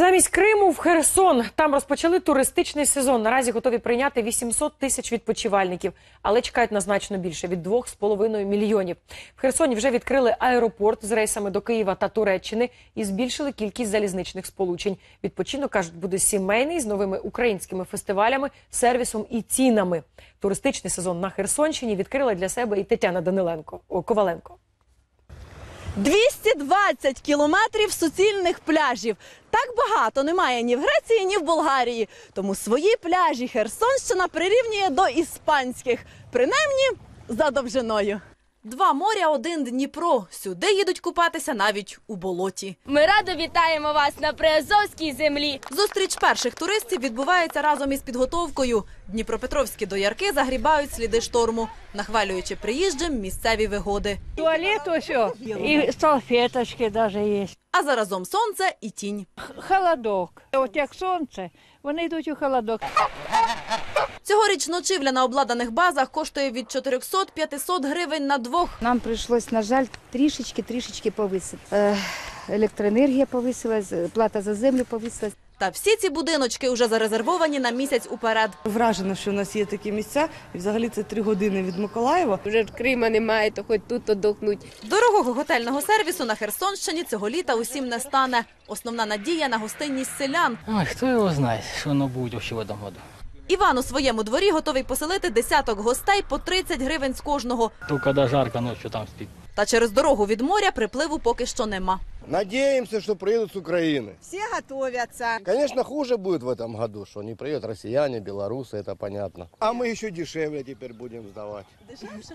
Замість Криму в Херсон там розпочали туристичний сезон. Наразі готові прийняти 800 тисяч відпочивальників, але чекають на значно більше від 2,5 мільйонів. В Херсоні вже відкрили аеропорт з рейсами до Києва та Туреччини і збільшили кількість залізничних сполучень. Відпочинок кажуть, буде сімейний з новими українськими фестивалями, сервісом і цінами. Туристичний сезон на Херсонщині відкрила для себе і Тетяна Даниленко Коваленко. 220 кілометрів суцільних пляжів. Так багато немає ні в Греції, ні в Болгарії. Тому свої пляжі Херсонщина прирівнює до іспанських, принаймні за довжиною. Два моря, один Дніпро. Сюди їдуть купатися навіть у болоті. Ми радо вітаємо вас на Приазовській землі. Зустріч перших туристів відбувається разом із підготовкою. Дніпропетровські доярки загрібають сліди шторму, нахвалюючи приїжджим місцеві вигоди. Туалет ось, і салфеточки даже есть. А заразом сонце і тінь. Холодок. От як сонце, вони йдуть у холодок. Цьогоріч ночівля на обладнаних базах коштує від 400-500 гривень на двох. Нам прийшлось, на жаль, трішечки-трішечки повисити. Е, електроенергія повисилась, плата за землю повисилась. Та всі ці будиночки вже зарезервовані на місяць уперед. Вражена, що у нас є такі місця, і взагалі це три години від Миколаєва. Вже Крима немає, то хоч тут одохнуть. Дорогого готельного сервісу на Херсонщині цього літа усім не стане. Основна надія на гостинність селян. Ой, кто его знает, что оно будет вообще в этом году. Іван у своєму дворі готовий поселити десяток гостей по 30 гривень з кожного. Только когда жарко ночью там спит. Та через дорогу від моря припливу поки що нема. Надеемся, что приедут с Украины. Все готовятся. Конечно, хуже будет в этом году, что не приедут россияне, белорусы, это понятно. А мы еще дешевле теперь будем сдавать.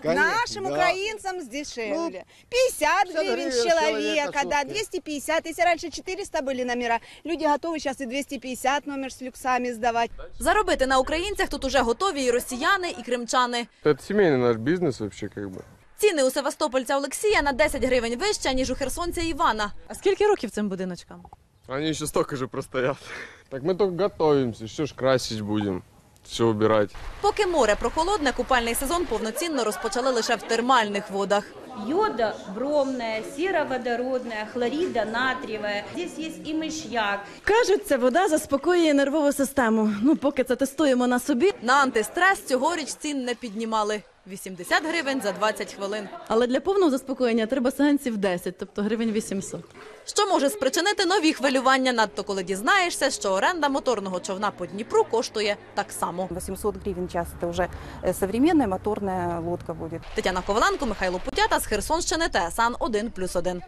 Конечно, Нашим да. украинцам дешевле. 50 50 гривен гривен с с человека, человека, да, сутки. 250. Если раньше 400 были номера, люди готовы сейчас и 250 номер с люксами сдавать. Заробити на українцях тут уже готові і росіяни, і кримчани. Это семейный наш бизнес вообще как бы. Ціни у Севастопольця Олексія на 10 гривень вище, ніж у херсонця Івана. А скільки років цим будиночкам? Они еще столько же простоят. Так мы только готовимся, що ж красить будем, все убирать. Поки море прохолодне, купальний сезон повноцінно розпочали лише в термальних водах. Йода бромная, сероводородная, хлорида натриевая. Здесь есть и мышьяк. Кажуть, ця вода заспокоює нервову систему. Ну, поки це тестуємо на собі. На антистрес цьогоріч цін не піднімали. 80 гривень за 20 хвилин. Але для повного заспокоєння треба сеансів 10, тобто гривень 800. Що може спричинити нові хвилювання, надто коли дізнаєшся, що оренда моторного човна по Дніпру коштує так само. 800 гривень час – це вже современна моторна лодка буде. Тетяна Коваленко, Михайло Путята з Херсонщини, ТСН 1+,1.